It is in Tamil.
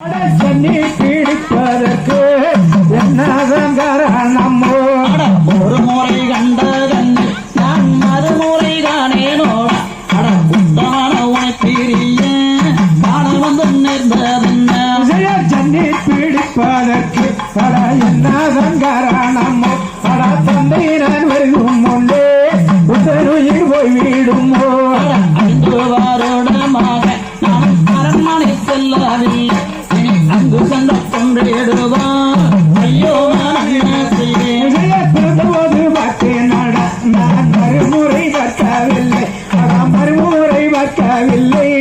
சென்னி பிடிப்பதற்கு என்னதங்கர நம்மோ ஒரு முறை கண்டதன்னை நான் மறுமுறை காணேனோ அட குண்டமான உனை பிரிய காண வந்து நேர்ந்ததென்ன சென்னி வாரோடமாக நான் அரண்மனை செல்லாதே நடக்கவில்லை